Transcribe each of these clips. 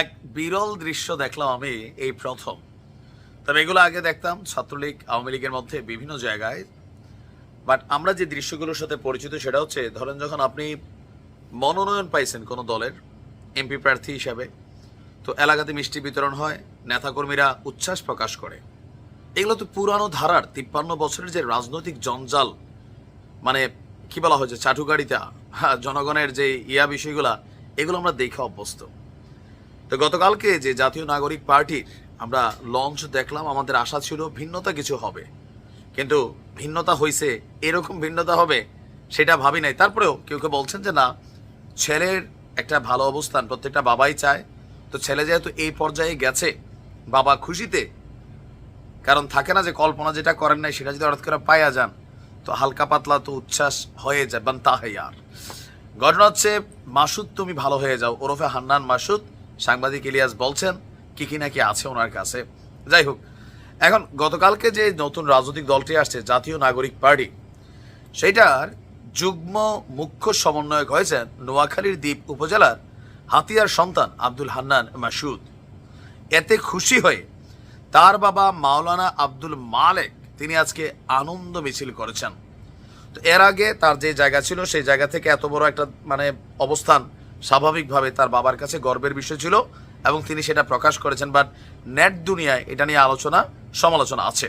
এক বিরল দৃশ্য দেখলাম আমি এই প্রথম। তবে এগুলো আগে দেখতাম ছাত্রলীগ আওয়ামী লীগের মধ্যে বিভিন্ন জায়গায়। বাট আমরা যে দৃশ্যগুলোর সাথে পরিচিত সেটা হচ্ছে ধরেন যখন আপনি মনোনয়ন পাইছেন কোনো দলের এমপি প্রার্থী হিসাবে তো এলাকাতে মিষ্টি বিতরণ হয় নেতাকর্মীরা উচ্ছ্বাস প্রকাশ করে। এগুলো তো পুরানো ধারার তিপ্পান্ন বছরের যে রাজনৈতিক জঞ্জাল মানে কি বলা হয়েছে চাটুকারিতা হ্যাঁ, জনগণের যে ইয়া বিষয়গুলা এগুলো আমরা দেখে অভ্যস্ত। তো গতকালকে যে জাতীয় নাগরিক পার্টির আমরা লঞ্চ দেখলাম, আমাদের আশা ছিল ভিন্নতা কিছু হবে। কিন্তু ভিন্নতা হয়েছে এরকম ভিন্নতা হবে সেটা ভাবি নাই। তারপরেও কেউ কেউ বলছেন যে না, ছেলের একটা ভালো অবস্থান প্রত্যেকটা বাবাই চায়। তো ছেলে যেহেতু এই পর্যায়ে গেছে, বাবা খুশিতে, কারণ থাকে না যে কল্পনা যেটা করেন নাই সেটা যদি হঠাৎ করে পাইয়া যান, তো হালকা পাতলা তো উচ্ছ্বাস হয়ে যায় বান্তা হয় আর। ঘটনা হচ্ছে, মাসুদ, তুমি ভালো হয়ে যাও। ওরফে হান্নান মাসুদ, সাংবাদিক ইলিয়াস বলছেন, কি কি নাকি আছে ওনার কাছে? যাই হোক, এখন গতকালকে যে নতুন রাজনৈতিক দলটি আসছে, জাতীয় নাগরিক পার্টি সেটার যুগ্ম মুখ্য সমন্বয়ক হয়েছেন নোয়াখালীর দ্বীপ উপজেলার হাতিয়ার সন্তান আব্দুল হান্নান মাসুদ। এতে খুশি হয়ে তার বাবা মাওলানা আব্দুল মালেক, তিনি আজকে আনন্দ মিছিল করেছেন। এর আগে তার যে জায়গা ছিল, সেই জায়গা থেকে এত বড় একটা মানে অবস্থান স্বাভাবিকভাবে তার বাবার কাছে গর্বের বিষয় ছিল এবং তিনি সেটা প্রকাশ করেছেন। বাট নেট দুনিয়ায় এটা নিয়ে আলোচনা, সমালোচনা আছে।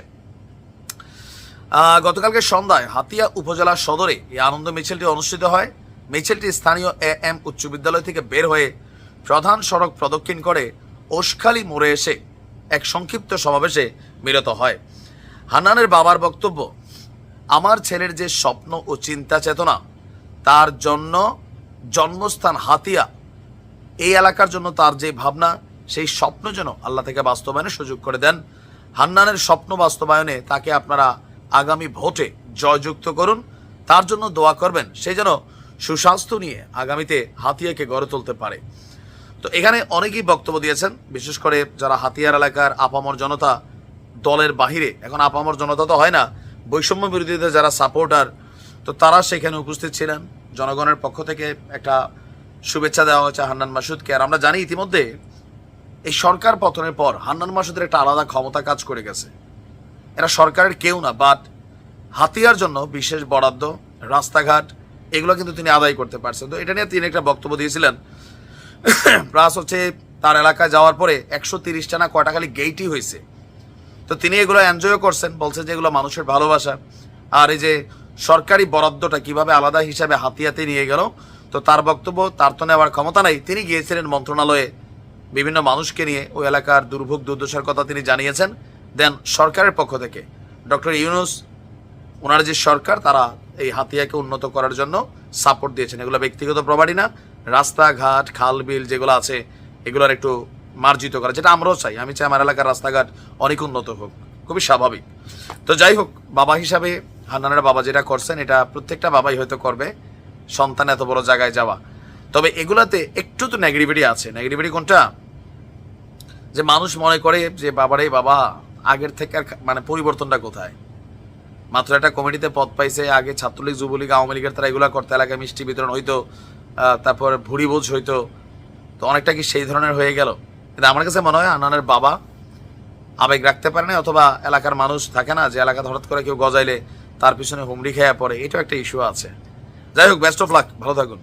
গতকালকে সন্ধ্যায় হাতিয়া উপজেলা সদরে এই আনন্দ মিছিলটি অনুষ্ঠিত হয়। মিছিলটি স্থানীয় এ এম উচ্চ বিদ্যালয় থেকে বের হয়ে প্রধান সড়ক প্রদক্ষিণ করে ওশখালী মোড়ে এসে এক সংক্ষিপ্ত সমাবেশে মিলিত হয়। হান্নানের বাবার বক্তব্য আমার ছেলের যে স্বপ্ন ও চিন্তা চেতনা, তার জন্য জন্মস্থান হাতিয়া। এই এলাকার জন্য তার যে ভাবনা, সেই স্বপ্ন যেন আল্লাহ থেকে বাস্তবায়নের সুযোগ করে দেন। হান্নানের স্বপ্ন বাস্তবায়নে তাকে আপনারা আগামী ভোটে জয়যুক্ত করুন। তার জন্য দোয়া করবেন সেই যেন সুস্বাস্থ্য নিয়ে আগামীতে হাতিয়াকে গড়ে তুলতে পারে। তো এখানে অনেকেই বক্তব্য দিয়েছেন, বিশেষ করে যারা হাতিয়ার এলাকার আপামর জনতা দলের বাহিরে। এখন আপামর জনতা তো হয় না বৈষম্য বিরোধীদের যারা সাপোর্টার তো তারা সেখানে উপস্থিত ছিলেন। জনগণের পক্ষ থেকে একটা শুভেচ্ছা দেওয়া হয়েছে হান্নান মাসুদকে। আর আমরা জানি ইতিমধ্যে এই সরকার পতনের পর হান্নান মাসুদের একটা আলাদা ক্ষমতা কাজ করে গেছে। এরা সরকারের কেউ না বাট হাতিয়ার জন্য বিশেষ বরাদ্দ, রাস্তাঘাট, এগুলো কিন্তু তিনি আদায় করতে পারছেন। তো এটা নিয়ে তিনি একটা বক্তব্য দিয়েছিলেন। প্লাস হচ্ছে তার এলাকায় যাওয়ার পরে একশো তিরিশটা না কয়টা খালি গেইটই হয়েছে। তো তিনি এগুলো এনজয়ও করছেন বলছেন যে এগুলো মানুষের ভালোবাসা। আর এই যে সরকারি বরাদ্দটা কীভাবে আলাদা হিসাবে হাতিয়াতে নিয়ে গেল, তো তার বক্তব্য, তার তো নেওয়ার ক্ষমতা নাই। তিনি গিয়েছিলেন মন্ত্রণালয়ে বিভিন্ন মানুষকে নিয়ে, ওই এলাকার দুর্ভোগ দুর্দশার কথা তিনি জানিয়েছেন। দেন সরকারের পক্ষ থেকে ডক্টর ইউনুস, ওনার যে সরকার, তারা এই হাতিয়াকে উন্নত করার জন্য সাপোর্ট দিয়েছেন। এগুলো ব্যক্তিগত প্রপার্টি না, রাস্তাঘাট, খাল বিল যেগুলো আছে, এগুলোর একটু মার্জিত করা, যেটা আমরাও চাই। আমি চাই আমার এলাকার রাস্তাঘাট অনেক উন্নত হোক, খুবই স্বাভাবিক। তো যাই হোক, বাবা হিসাবে হান্নানের বাবা যেটা করছেন, এটা প্রত্যেকটা বাবাই হয়তো করবে, সন্তান এত বড় জায়গায় যাওয়া। তবে এগুলাতে একটু তো নেগেটিভিটি আছে। নেগেটিভিটি কোনটা? যে মানুষ মনে করে যে, বাবারে, বাবা, আগের থেকে আর মানে পরিবর্তনটা কোথায়? মাত্র একটা কমিটিতে পদ পাইছে, আগে ছাত্রলীগ, যুবলীগ, আওয়ামী লীগের তারা এগুলা করতে, এলাকায় মিষ্টি বিতরণ হইতো তারপর ভুড়ি বোঝ হইতো। তো অনেকটা কি সেই ধরনের হয়ে গেল? কিন্তু আমার কাছে মনে হয় আনানের বাবা আবেগ রাখতে পারে না অথবা এলাকার মানুষ থাকে না যে এলাকা হঠাৎ করে কেউ গজাইলে তার পিছনে হুমড়ি খেয়ে পড়ে, এটাও একটা ইস্যু আছে। যাই হোক বেস্ট অফ লাক ভালো থাকুন।